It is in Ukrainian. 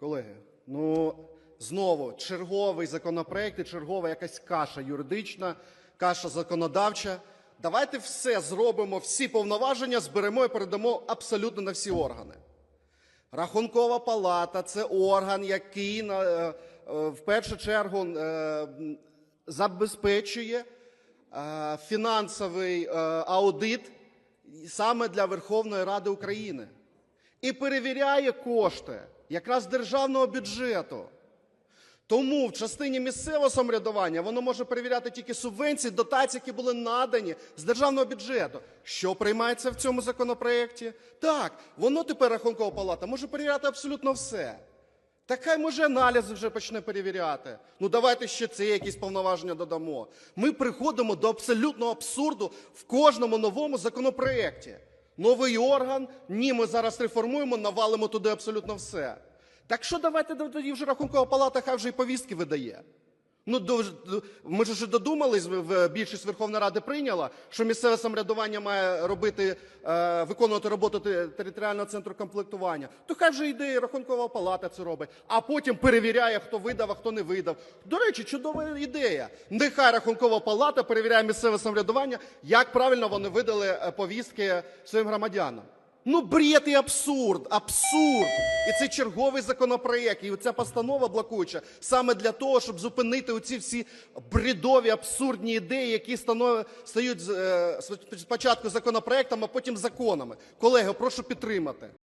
Колеги, ну знову черговий законопроект і чергова якась каша юридична, каша законодавча. Давайте все зробимо, всі повноваження зберемо і передамо абсолютно на всі органи. Рахункова палата це орган, який е, е, в першу чергу е, забезпечує фінансовий аудит саме для Верховної Ради України і перевіряє кошти якраз державного бюджету. Тому в частині місцевого самоврядування воно може перевіряти тільки субвенції, дотації, які були надані з державного бюджету. Що приймається в цьому законопроєкті? Так, воно тепер рахункова палата може перевіряти абсолютно все. Так хай може аналізи вже почне перевіряти. Ну давайте ще це якісь повноваження додамо. Ми приходимо до абсолютного абсурду в кожному новому законопроєкті. Новий орган, ні, ми зараз реформуємо, навалимо туди абсолютно все. Так що давайте тоді вже рахункова палата хай вже і повістки видає. Ну, до- ми ж додумались, більшість Верховної Ради прийняла, що місцеве самоврядування має робити, е, виконувати роботу територіального центру комплектування. То хай вже йде і рахункова палата це робить, а потім перевіряє, хто видав, а хто не видав. До речі, чудова ідея. Нехай рахункова палата перевіряє місцеве самоврядування, як правильно вони видали е, повістки своїм громадянам. Ну, бред і абсурд, абсурд. І це черговий законопроєкт, і ця постанова блокуюча саме для того, щоб зупинити оці всі бредові, абсурдні ідеї, які стають е, спочатку законопроектами, а потім законами. Колеги, прошу підтримати.